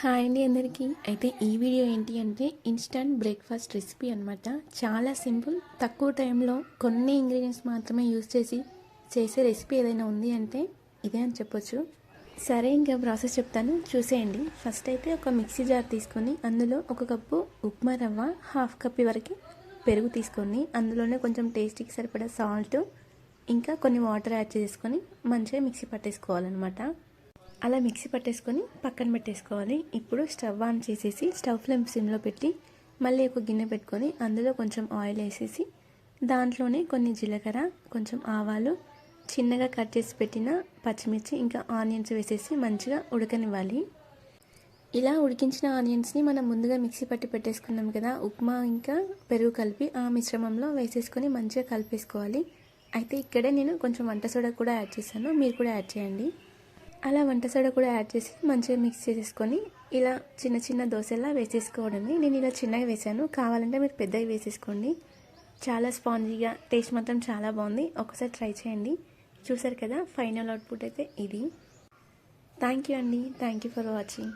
Hi అండి అందరికీ. అయితే ఈ వీడియో ఏంటి అంటే ఇన్స్టంట్ బ్రేక్ఫాస్ట్ రెసిపీ అనమాట చాలా సింపుల్ తక్కువ టైంలో కొన్ని ఇంగ్రీడియంట్స్ మాత్రమే యూస్ చేసి చేసే రెసిపీ ఏదైనా ఉంది అంటే ఇదే అని చెప్పొచ్చు. సరే ఇంకా ప్రాసెస్ చెప్తాను. చూసేయండి. ఫస్ట్ అయితే ఒక మిక్సీ జార్ తీసుకొని అందులో ఒక కప్పు ఉప్మా రవ్వ హాఫ్ కప్ వరకు పెరుగు తీసుకొని అందులోనే కొంచెం టేస్టీకి సరిపడా సాల్ట్ ఇంకా కొన్ని వాటర్ యాడ్ చేసుకొని మంచిగా మిక్సీ పట్టేసుకోవాలన్నమాట. అలా మిక్సీ పట్టేసుకొని పక్కన పెట్టేసుకోవాలి. ఇప్పుడు స్టవ్ ఆన్ చేసేసి స్టవ్ ఫ్లేమ్ సిమ్లో పెట్టి మళ్ళీ ఒక గిన్నె పెట్టుకొని అందులో కొంచెం ఆయిల్ వేసేసి దాంట్లోనే కొన్ని జీలకర్ర కొంచెం ఆవాలు చిన్నగా కట్ చేసి పెట్టిన పచ్చిమిర్చి ఇంకా ఆనియన్స్ వేసేసి మంచిగా ఉడకనివ్వాలి. ఇలా ఉడికించిన ఆనియన్స్ని మనం ముందుగా మిక్సీ పట్టి పెట్టేసుకున్నాం కదా ఉప్మా ఇంకా పెరుగు కలిపి ఆ మిశ్రమంలో వేసేసుకొని మంచిగా కలిపేసుకోవాలి. అయితే ఇక్కడే నేను కొంచెం వంట సోడా కూడా యాడ్ చేశాను మీరు కూడా యాడ్ చేయండి. అలా వంట సోడా కూడా యాడ్ చేసి మంచిగా మిక్స్ చేసేసుకొని ఇలా చిన్న చిన్న దోశలా వేసేసుకోవడమే. నేను ఇలా చిన్నగా వేసాను. కావాలంటే మీరు పెద్దవి వేసేసుకోండి. చాలా స్పాంజీగా టేస్ట్ మాత్రం చాలా బాగుంది. ఒకసారి ట్రై చేయండి. చూసారు కదా ఫైనల్ అవుట్పుట్ అయితే ఇది. థ్యాంక్ యూ అండి థ్యాంక్ యూ ఫర్ వాచింగ్